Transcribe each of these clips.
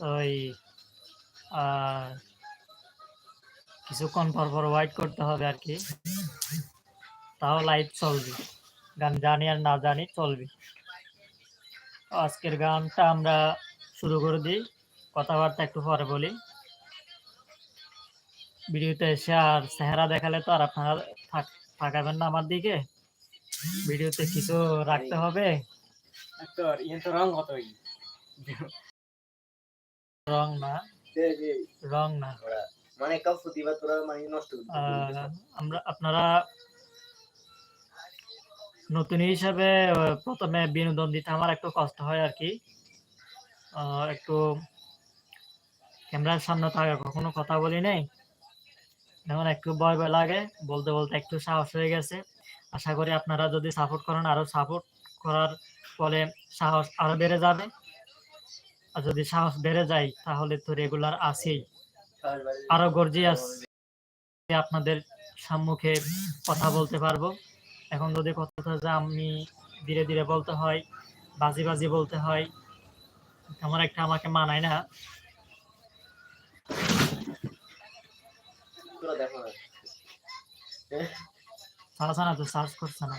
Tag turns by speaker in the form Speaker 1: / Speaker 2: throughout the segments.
Speaker 1: ওই কিছুক্ষণ পর পর ওয়াইট করতে হবে আর কি। তাও লাইভ চলবে। গান জানি আর না জানি চলবে। আজকের গানটা আমরা শুরু করে দিই। কথাবার্তা একটু পরে বলি। ভিডিওতে এসে আর চেহারা দেখালে তো আর আপনারা থাক- তাকাবেন না আমার দিকে। ভিডিওতে কিছু রাখতে হবে।
Speaker 2: তোর ইয়ে তো রং
Speaker 1: রং না। রং না।
Speaker 3: মানে প্রতিভা তোরা মানে নষ্ট
Speaker 1: আমরা আপনারা নতুন হিসাবে প্রথমে বিনোদন দিতে আমার একটু কষ্ট হয় আর কি। একটু ক্যামেরার সামনে আগে কখনো কথা বলি নাই। এখন একটু ভয় ভয় লাগে বলতে বলতে একটু সাহস হয়ে গেছে। আশা করি আপনারা যদি সাপোর্ট করেন আরও সাপোর্ট করার ফলে সাহস আরও বেড়ে যাবে। যদি সাহস বেড়ে যায়, তাহলে তো রেগুলার আছেই। আরও গর্জিয়াস আপনাদের সম্মুখে কথা বলতে পারব। এখন যদি কথা যে আমি ধীরে ধীরে বলতে হয়, বাজি বাজি বলতে হয় আমার একটা আমাকে মানায় না। সার্চ করছে না।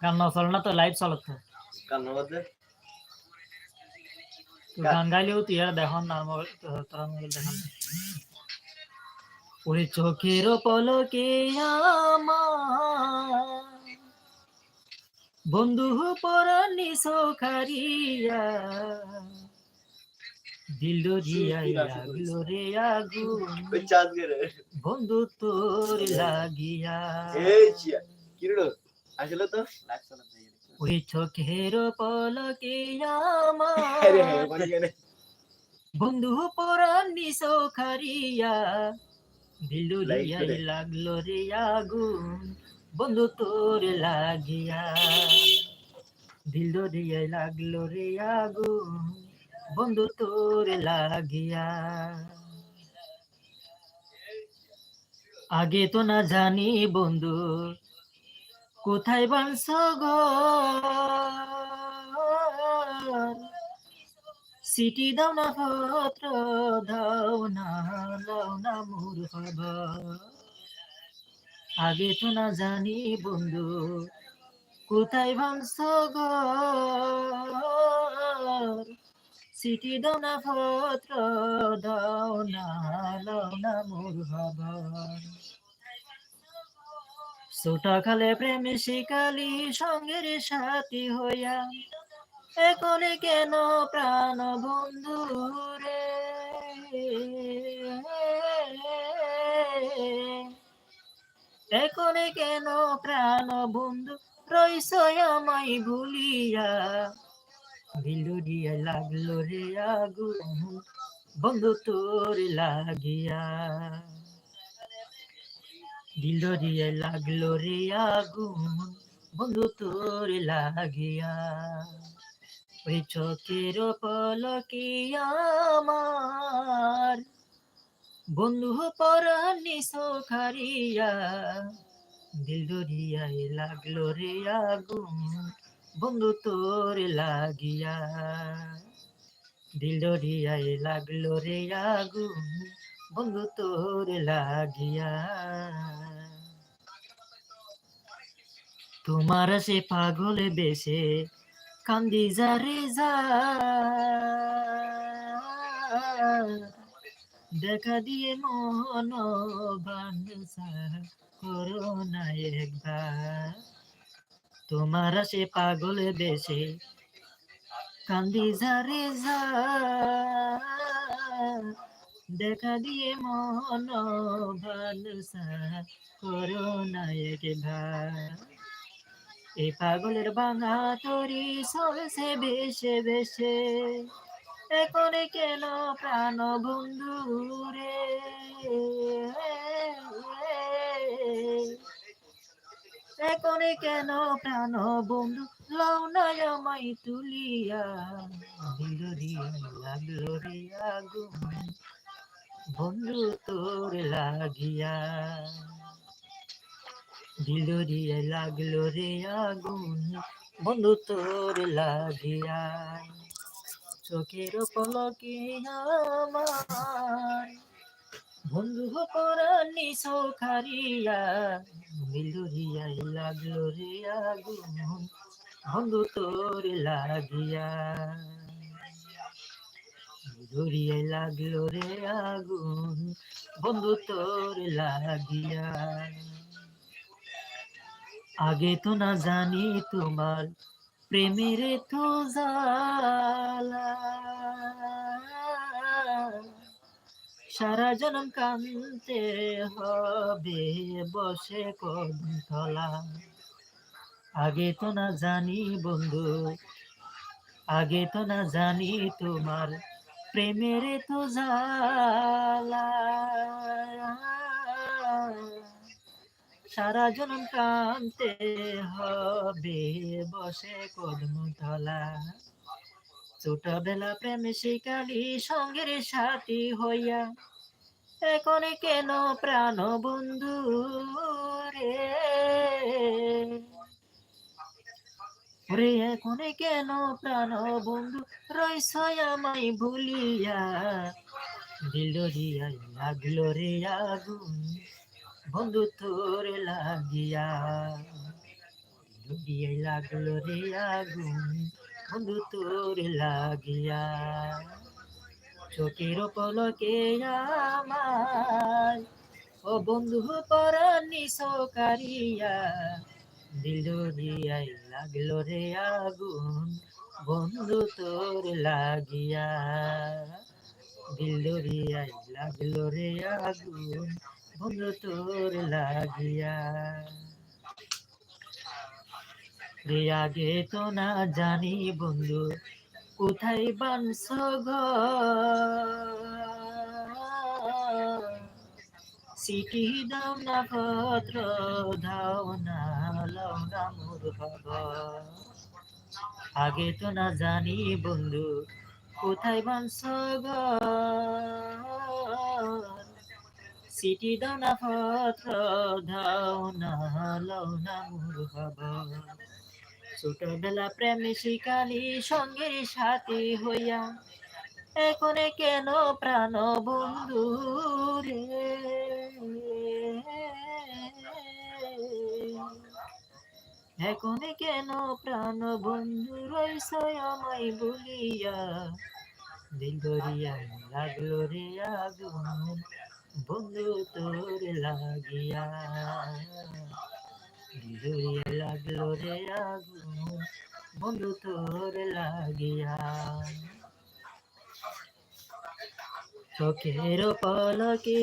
Speaker 3: গান
Speaker 1: না চলে না তো লাইভ চলে তো।
Speaker 3: কান্না বলতে
Speaker 1: তুই গান গাইলেও তুই আর দেখুন না তোরা মোবাইল দেখান ওরে চোখের পলকে আমার বন্ধু পরানি সোখারিয়া দিল লাগল রে আগুন
Speaker 3: ওই চাঁদ গেরে
Speaker 1: বন্ধু তোর লাগিয়া।
Speaker 3: এই চিয়া কিরো আসলে তো
Speaker 1: ওই চোখের পলকে
Speaker 3: আরে হ্যাঁ
Speaker 1: আমার
Speaker 3: মানে
Speaker 1: বন্ধু পরানি সোখারিয়া দিলু
Speaker 3: Like
Speaker 1: রিয়াই
Speaker 3: করে।
Speaker 1: লাগল রে আগুন বন্ধু তোর লাগিয়া। দিল রিয়াই লাগল রে আগুন বন্ধু তোর লাগিয়া। আগে তো না জানি বন্ধু কোথায় ঘর সিটি দাও না পত্র দাও না দাও না মোর আগে তো না জানি বন্ধু, কোথায় ঘর সিটি দাও না পত্র দাও না দাও না মোর খবর ছোটা খালে প্রেমে শিকালি, সঙ্গের সাথী হইয়া। এখনে কেন প্রাণ বন্ধু রে? এখনে কেন প্রাণ বন্ধু রইস আমায় ভুলিয়া? দিলু দিয়া লাগল রে আগুন, বন্ধু তোর লাগিয়া। দিল দিয়ে লাগল রে আগুন, বন্ধু তোর লাগিয়া। ওই চোখের পলকে আমার, বন্ধু পরানি সোখারিয়া। দিল দরিয়ায় লাগল রে আগুন, বন্ধু তোর লাগিয়া। দিল দরিয়ায় লাগল রে আগুন বন্ধু তোর লাগিয়া। তোমার সে পাগল বেশে কান্দি যারে যা। দেখা দিয়ে মন না একবার। তোমার সে পাগল বেশে কান্দি যারে যা। দেখা দিয়ে মন বানসা করো না ভাই এই পাগলের বাঙা তরি চলছে বেশে বেশে, এখন কেন প্রাণ বন্ধু রে? এখন কেন প্রাণ বন্ধু আমায় তুলিয়া? দিল রে আগুন বন্ধু তোর লাগিয়া। দিল দিয়ে লাগল রে আগুন, বন্ধু তোর লাগিয়া। চোখের পলকে আমার, বন্ধু পরানি সখারিয়া। দিল দিয়ে লাগল রে আগুন, বন্ধু তোর লাগিয়া। ধরিয়ে লাগল রে আগুন, বন্ধু তোর লাগিয়া। আগে তো না জানি তোমার প্রেমের তো সারা জনম কানতে হবে, বসে কদম তলা আগে তো না জানি বন্ধু, আগে তো না জানি তোমার প্রেমের তো জালা সারা জনম কানতে হবে, বসে কদম তলা। ছোটবেলা প্রেম শিকালি সঙ্গের সাথী হইয়া, এখন কেন প্রাণ বন্ধু রে? ওরে এখন কেন প্রাণ বন্ধু? রইস আমায় ভুলিয়া দিল দিয়া লাগল রে আগুন, বন্ধু তোর লাগিয়া। দিল দিয়া লাগল রে আগুন, বন্ধু তোর লাগিয়া। চোখের পলকে আমার ও বন্ধু পরানি সকারিয়া দিল দিয়াই লাগল রে আগুন, বন্ধু তোর লাগিয়া। দিল দিয়াই লাগল রে আগুন, বন্ধু তোর লাগিয়া। রে আগে তো না জানি বন্ধু, কোথায় বানস সিটি দাও না পত্র দাও না। না মোর আগে তো না জানি বন্ধু, কোথায় বানস সিটি দাও না, পত্র দাও না, লও না মোর খবর। ছোটবেলা প্রেমে শিকালি সঙ্গের সাথী হইয়া, এখন কেন প্রাণ বন্ধু রে? এখন কেন প্রাণ বন্ধু রইস আমায় বলিয়া। দিল ধরিয়া লাগল রে আগুন, বন্ধু তোর লাগিয়া। দিলুরিয়া লাগল রে আগুন, বন্ধু তোর লাগিয়া। চোখের পলকে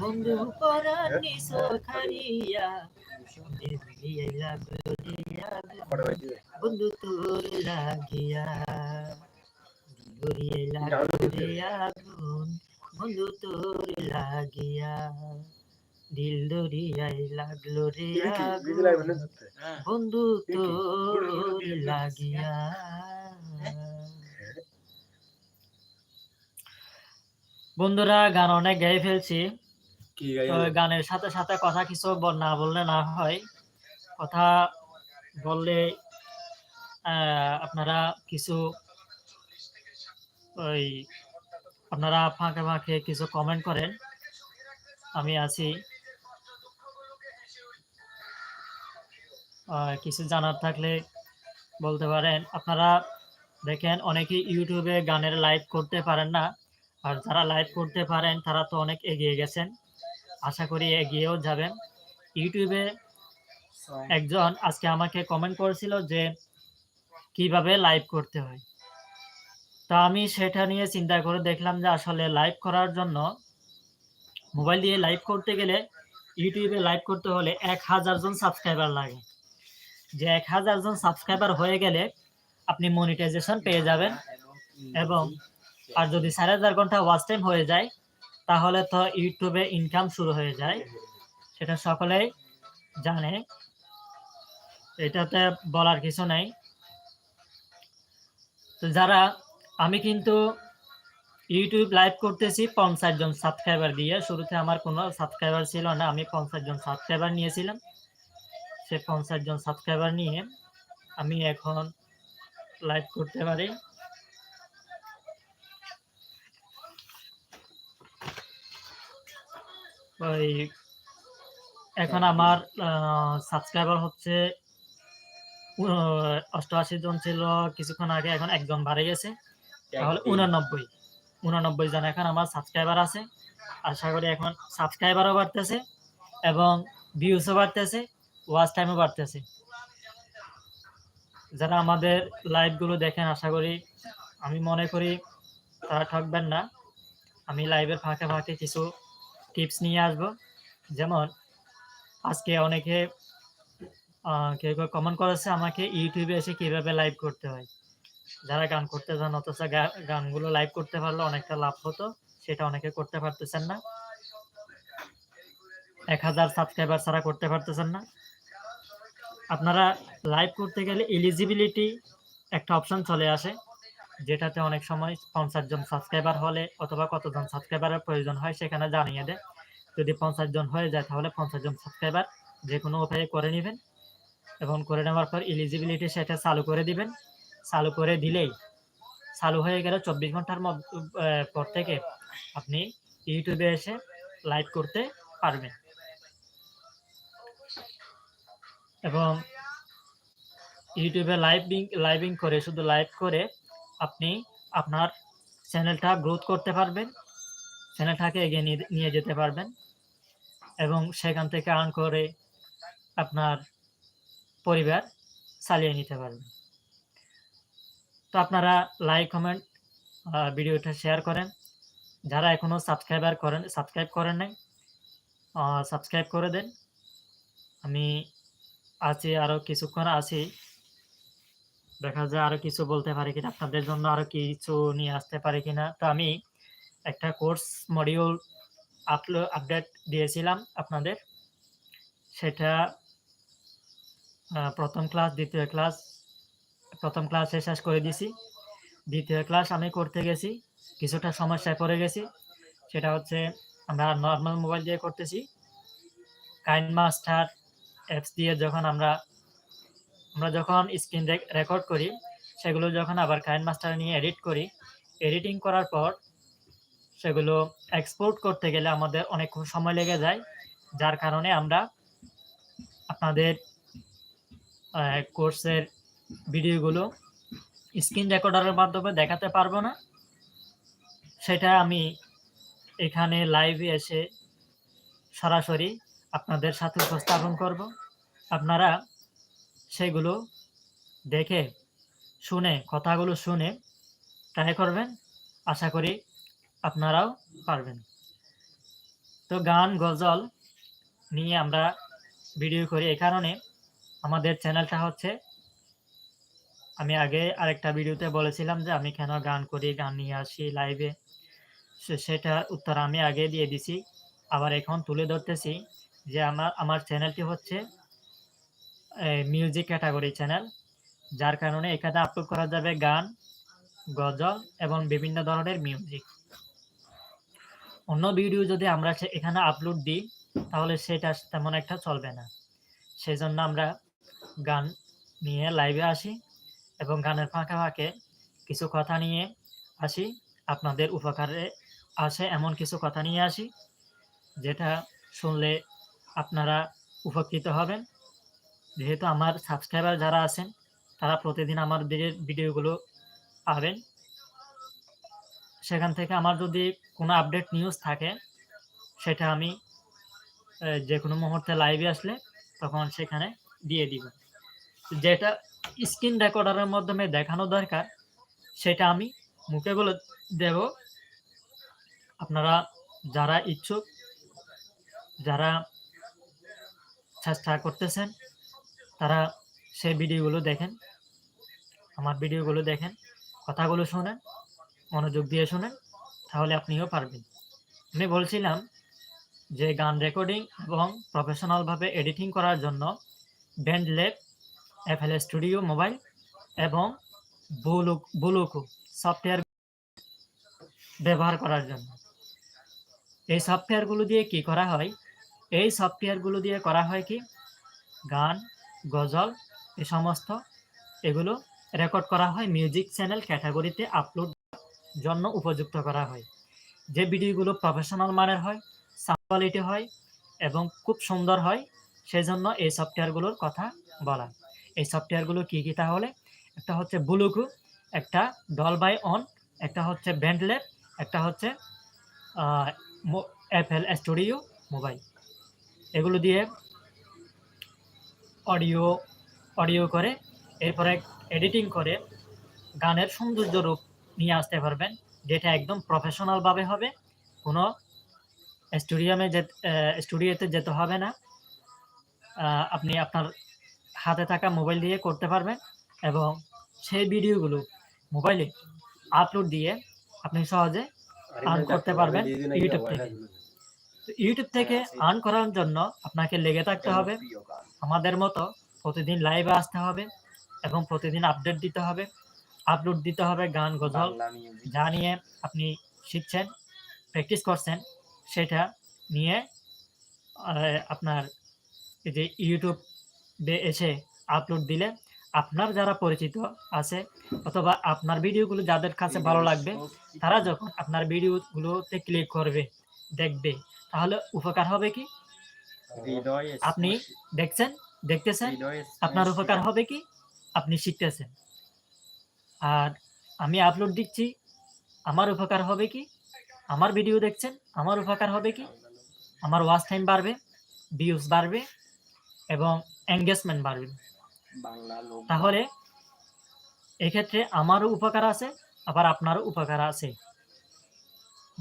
Speaker 1: বন্ধু পরানি সখারিয়া বন্ধু তোর লাগিয়া দিলুরিয়া লাগল রে আগুন বন্ধু তোর লাগিয়া দিল দরিয়ায় লাগল রে আগুন বন্ধু তোর লাগিয়া বন্ধুরা গান অনেক গাই ফেলছি। গানের সাথে সাথে কথা কিছু বল- না বললে না হয়। কথা বললে আহ, আপনারা কিছু ওই আপনারা ফাঁকে ফাঁকে কিছু কমেন্ট করেন। আমি আছি। কিছু জানার থাকলে বলতে পারেন। আপনারা দেখেন অনেকে ইউটিউবে গানের লাইভ করতে পারেন না। আর যারা লাইভ করতে পারেন তারা তো অনেক এগিয়ে গেছেন। আশা করি এগিয়েও যাবেন। ইউটিউবে একজন আজকে আমাকে কমেন্ট করেছিল যে কীভাবে লাইভ করতে হয়? তা আমি সেটা নিয়ে চিন্তা করে দেখলাম যে আসলে লাইভ করার জন্য মোবাইল দিয়ে লাইভ করতে গেলে ইউটিউবে লাইভ করতে হলে এক হাজার জন সাবস্ক্রাইবার লাগে। যে এক হাজার জন সাবস্ক্রাইবার হয়ে গেলে আপনি মনিটাইজেশন পেয়ে যাবেন। এবং আর যদি সাড়ে চার ঘণ্টা ওয়াচ টাইম হয়ে যায়, তাহলে তো ইউটিউবে ইনকাম শুরু হয়ে যায়। সেটা সকলেই জানে। এটাতে বলার কিছু নেই। তো যারা, আমি কিন্তু ইউটিউব লাইভ করতেছি পঞ্চাশ জন সাবস্ক্রাইবার দিয়ে। শুরুতে আমার কোনো সাবস্ক্রাইবার ছিল না, আমি পঞ্চাশ জন সাবস্ক্রাইবার নিয়েছিলাম। সে পঞ্চাশ জন সাবস্ক্রাইবার নিয়ে আমি এখন লাইভ করতে পারি। ওই এখন আমার সাবস্ক্রাইবার হচ্ছে অষ্টআশি জন ছিল কিছুক্ষণ আগে এখন একজন বাড়ে গেছে। তাহলে উনানব্বই। উনানব্বই জন এখন আমার সাবস্ক্রাইবার আছে। আশা করি এখন সাবস্ক্রাইবারও বাড়তেছে এবং ভিউসও বাড়তেছে ওয়াচ টাইমও বাড়তেছে। যারা আমাদের লাইভগুলো দেখেন আশা করি আমি মনে করি তারা ঠকবেন না। আমি লাইভের ফাঁকে ফাঁকে কিছু টিপস নিয়ে আসব। যেমন, আজকে অনেকে কেউ কেউ কমেন্ট করেছে আমাকে ইউটিউবে এসে কীভাবে লাইভ করতে হয়। যারা গান করতে চান, অথচ গানগুলো লাইভ করতে পারলে অনেকটা লাভ হতো, সেটা অনেকে করতে পারতেছেন না। এক হাজার সাবস্ক্রাইবার ছাড়া করতে পারতেছেন না। আপনারা লাইভ করতে গেলে এলিজিবিলিটি একটা অপশন চলে আসে। যেটাতে অনেক সময় পঞ্চাশ জন সাবস্ক্রাইবার হলে অথবা কতজন সাবস্ক্রাইবারের প্রয়োজন হয় সেখানে জানিয়ে দেয়। যদি পঞ্চাশ জন হয়ে যায় তাহলে পঞ্চাশ জন সাবস্ক্রাইবার যে কোনো উপায়ে করে নেবেন এবং করে নেওয়ার পর এলিজিবিলিটি সেটা চালু করে দিবেন। চালু করে দিলেই চালু হয়ে গেলে চব্বিশ ঘণ্টার পর থেকে আপনি ইউটিউবে এসে লাইভ করতে পারবেন। এবং ইউটিউবে লাইভিং লাইভিং করে শুধু লাইভ করে আপনি আপনার চ্যানেলটা গ্রোথ করতে পারবেন, চ্যানেলটাকে এগিয়ে নিয়ে- যেতে পারবেন এবং সেখান থেকে আর্ন করে আপনার পরিবার চালিয়ে নিতে পারবেন। তো আপনারা লাইক, কমেন্ট ভিডিওটা শেয়ার করেন। যারা এখনও সাবস্ক্রাইবার করেন, সাবস্ক্রাইব করেন নাই সাবস্ক্রাইব করে দেন। আমি আছি আরও কিছুক্ষণ আছি। দেখা যায় আরও কিছু বলতে পারি কিনা, আপনাদের জন্য আরও কিছু নিয়ে আসতে পারি কিনা। তো আমি একটা কোর্স মডিউল আপলো আপডেট দিয়েছিলাম আপনাদের। সেটা প্রথম ক্লাস দ্বিতীয় ক্লাস প্রথম ক্লাসে শেষ করে দিছি দ্বিতীয় ক্লাস আমি করতে গেছি, কিছুটা সমস্যায় পড়ে গেছি। সেটা হচ্ছে, আমরা নর্মাল মোবাইল দিয়ে করতেছি। কাইন মাস্টার অ্যাপস দিয়ে যখন আমরা আমরা যখন স্ক্রিন রেকর্ড করি, সেগুলো যখন আবার কাইন মাস্টার নিয়ে এডিট করি এডিটিং করার পর সেগুলো এক্সপোর্ট করতে গেলে আমাদের অনেক সময় লেগে যায়। যার কারণে আমরা আপনাদের কোর্সের ভিডিওগুলো স্ক্রিন রেকর্ডারের মাধ্যমে দেখাতে পারব না। সেটা আমি এখানে লাইভে এসে সরাসরি আপনাদের সাথে উপস্থাপন করব। আপনারা সেগুলো দেখে, শুনে, কথাগুলো শুনে ট্রাই করবেন। আশা করি আপনারাও পারবেন। তো গান, গজল নিয়ে আমরা ভিডিও করি। এই কারণে আমাদের চ্যানেলটা হচ্ছে, আমি আগে আরেকটা ভিডিওতে বলেছিলাম যে আমি কেন গান করি, গান নিয়ে আসি লাইভে সেটার উত্তর আমি আগে দিয়ে দিছি। আবার এখন তুলে ধরতেছি যে আমার আমার চ্যানেলটি হচ্ছে মিউজিক ক্যাটাগরি চ্যানেল যার কারণে এখানে আপলোড করা যাবে গান, গজল এবং বিভিন্ন ধরনের মিউজিক অন্য ভিডিও যদি আমরা এখানে আপলোড দিই, তাহলে সেটা তেমন একটা চলবে না। সেই জন্য আমরা গান নিয়ে লাইভে আসি এবং গানের ফাঁকে ফাঁকে কিছু কথা নিয়ে আসি, আপনাদের উপকারে আসে এমন কিছু কথা নিয়ে আসি, যেটা শুনলে আপনারা উপকৃত হবেন। যেহেতু আমার সাবস্ক্রাইবার যারা আছেন, তারা প্রতিদিন আমার ভিডিওগুলো পাবেন। সেখান থেকে আমার যদি কোনো আপডেট নিউজ থাকে, সেটা আমি যে কোনো মুহূর্তে লাইভে আসলে তখন সেখানে দিয়ে দিব। যেটা স্ক্রিন রেকর্ডারের মাধ্যমে দেখানো দরকার, সেটা আমি মুখে বলে দেব। আপনারা যারা ইচ্ছুক, যারা চেষ্টা করতেছেন তারা সেই ভিডিওগুলো দেখেন। আমার ভিডিওগুলো দেখেন। কথাগুলো শোনেন, মনোযোগ দিয়ে শোনেন, তাহলে আপনিও পারবেন। আমি বলছিলাম যে গান রেকর্ডিং এবং প্রফেশনালভাবে এডিটিং করার জন্য BandLab FL studio mobile এবং বুলুক বুলুকু সফটওয়্যার ব্যবহার করার জন্য। এই সফটওয়্যারগুলো দিয়ে কি করা হয়? এই সফটওয়্যারগুলো দিয়ে করা হয় কি? গান গজল, এ সমস্ত এগুলো রেকর্ড করা হয় মিউজিক চ্যানেল ক্যাটাগরিতে আপলোড জন্য উপযুক্ত করা হয়। যে ভিডিওগুলো প্রফেশনাল মানের হয় সাউন্ড কোয়ালিটি হয় এবং খুব সুন্দর হয়, সেজন্য এই সফটওয়্যারগুলোর কথা বলা। এই সফটওয়্যারগুলো কি কি তাহলে? একটা হচ্ছে ব্লুকু একটা ডল বাই অন একটা হচ্ছে ব্যান্ডলেট একটা হচ্ছে এফএল স্টুডিও মোবাইল এগুলো দিয়ে অডিও অডিও করে এরপরে এডিটিং করে গানের সৌন্দর্য রূপ নিয়ে আসতে পারবেন যেটা একদম প্রফেশনালভাবে হবে কোনো স্টুডিয়ামে যে স্টুডিওতে যেতে হবে না। আপনি আপনার হাতে থাকা মোবাইল দিয়ে করতে পারবেন এবং সেই ভিডিওগুলো মোবাইলে আপলোড দিয়ে আপনি সহজে আর্ন করতে পারবেন ইউটিউব থেকে। তো ইউটিউব থেকে আর্ন করার জন্য আপনাকে লেগে থাকতে হবে। আমাদের মতো প্রতিদিন লাইভে আসতে হবে এবং প্রতিদিন আপডেট দিতে হবে। আপলোড দিতে হবে গান গজল যা নিয়ে আপনি শিখছেন প্র্যাকটিস করছেন সেটা নিয়ে আপনার এই যে ইউটিউবে এসে আপলোড দিলে আপনার যারা পরিচিত আছে অথবা আপনার ভিডিওগুলো যাদের কাছে ভালো লাগবে তারা যখন আপনার ভিডিওগুলোতে ক্লিক করবে দেখবে তাহলে উপকার হবে কি? আপনি দেখছেন? দেখতেছেন? আপনার উপকার হবে কি? আপনি শিখতেছেন। আর আমি আপলোড দিচ্ছি। আমার উপকার হবে কি? আমার ভিডিও দেখছেন? আমার উপকার হবে কি? আমার ওয়াচ টাইম বাড়বে ভিউজ বাড়বে এবং এঙ্গেজমেন্ট বাড়বে। তাহলে এক্ষেত্রে আমারও উপকার আছে আবার আপনারও উপকার আছে।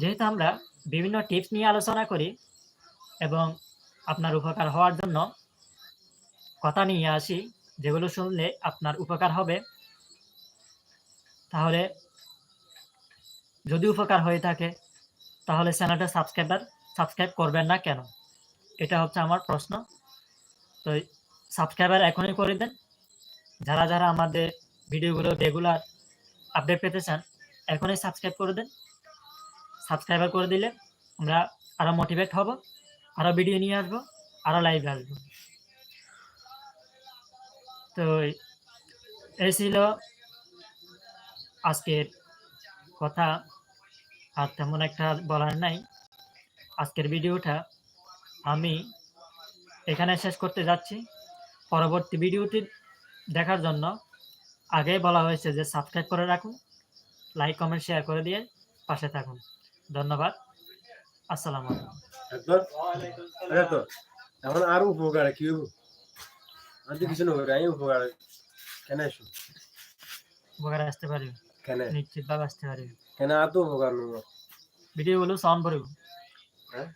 Speaker 1: যেহেতু আমরা বিভিন্ন টিপস নিয়ে আলোচনা করি এবং আপনার উপকার হওয়ার জন্য কথা নিয়ে আসি, যেগুলো শুনলে আপনার উপকার হবে। তাহলে যদি উপকার হয়ে থাকে, তাহলে চ্যানেলটা সাবস্ক্রাইবার, সাবস্ক্রাইব করবেন না কেন? এটা হচ্ছে আমার প্রশ্ন। তো সাবস্ক্রাইবার এখনই করে দেন। যারা যারা আমাদের ভিডিওগুলো রেগুলার আপডেট পেতে চান, এখনই সাবস্ক্রাইব করে দেন। সাবস্ক্রাইবার করে দিলে আমরা আরও মোটিভেট হব, আরও ভিডিও নিয়ে আসব, আরও লাইভে আসব। তো এই ছিল আজকের কথা। আর তেমন একটা বলার নাই। আজকের ভিডিওটা আমি এখানে শেষ করতে যাচ্ছি। পরবর্তী ভিডিওটি দেখার জন্য আগেই বলা হয়েছে যে সাবস্ক্রাইব করে রাখুন লাইক কমেন্ট শেয়ার করে দিয়ে পাশে থাকুন। ধন্যবাদ। আসসালামু
Speaker 3: এখন আরও উপকার কি আমি কিছু না আমি উপকার। কেন এসো
Speaker 1: উপকার আসতে পারি।
Speaker 3: কেন?
Speaker 1: নিশ্চিতভাবে আসতে পারি।
Speaker 3: কেন আর তো উপকার নেব?
Speaker 1: ভিডিওগুলো সাউন্ড ভরবে
Speaker 3: হ্যাঁ?